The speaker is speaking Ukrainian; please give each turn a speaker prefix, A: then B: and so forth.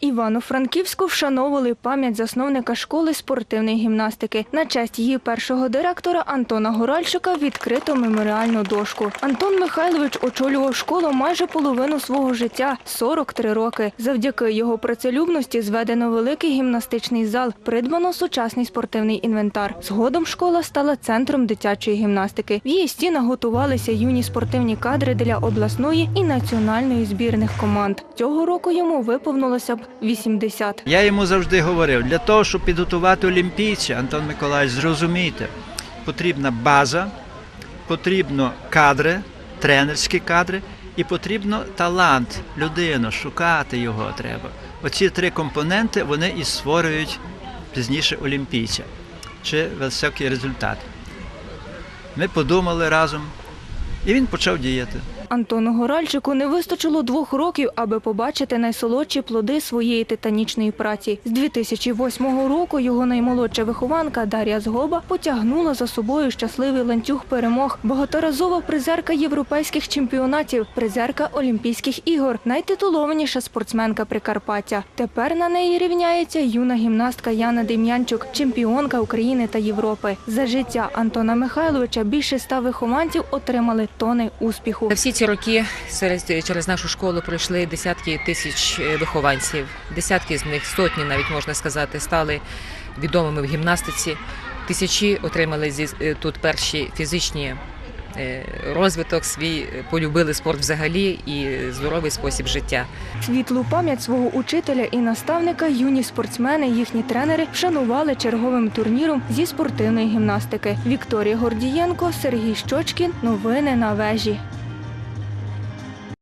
A: Івано-Франківську вшановували пам'ять засновника школи спортивної гімнастики. На честь її першого директора Антона Горальчика відкрито меморіальну дошку. Антон Михайлович очолював школу майже половину свого життя 43 роки. Завдяки його працелюбності зведено великий гімнастичний зал, придбано сучасний спортивний інвентар. Згодом школа стала центром дитячої гімнастики. В її стінах готувалися юні спортивні кадри для обласної і національної збірних команд. Цього року йому виповнилося б 80.
B: Я йому завжди говорив, для того, щоб підготувати олімпійця, Антон Миколаївич, зрозумійте, потрібна база, потрібно кадри, тренерські кадри, і потрібно талант, людину, шукати його треба. Оці три компоненти вони і створюють пізніше олімпійця чи високий результат. Ми подумали разом, і він почав діяти.
A: Антону Горальчику не вистачило двох років, аби побачити найсолодші плоди своєї титанічної праці. З 2008 року його наймолодша вихованка Дар'я Згоба потягнула за собою щасливий ланцюг перемог. Багаторазова призерка європейських чемпіонатів, призерка Олімпійських ігор, найтитулованіша спортсменка Прикарпаття. Тепер на неї рівняється юна гімнастка Яна Дем'янчук, чемпіонка України та Європи. За життя Антона Михайловича більше ста вихованців отримали тони успіху.
C: Всі ці роки через нашу школу пройшли десятки тисяч е, вихованців. Десятки з них, сотні навіть можна сказати, стали відомими в гімнастиці. Тисячі отримали зі- е, тут перші фізичні е, розвиток свій, полюбили спорт взагалі і здоровий спосіб життя.
A: Світлу пам'ять свого учителя і наставника юні спортсмени, їхні тренери вшанували черговим турніром зі спортивної гімнастики. Вікторія Гордієнко, Сергій Щочкін. Новини на вежі.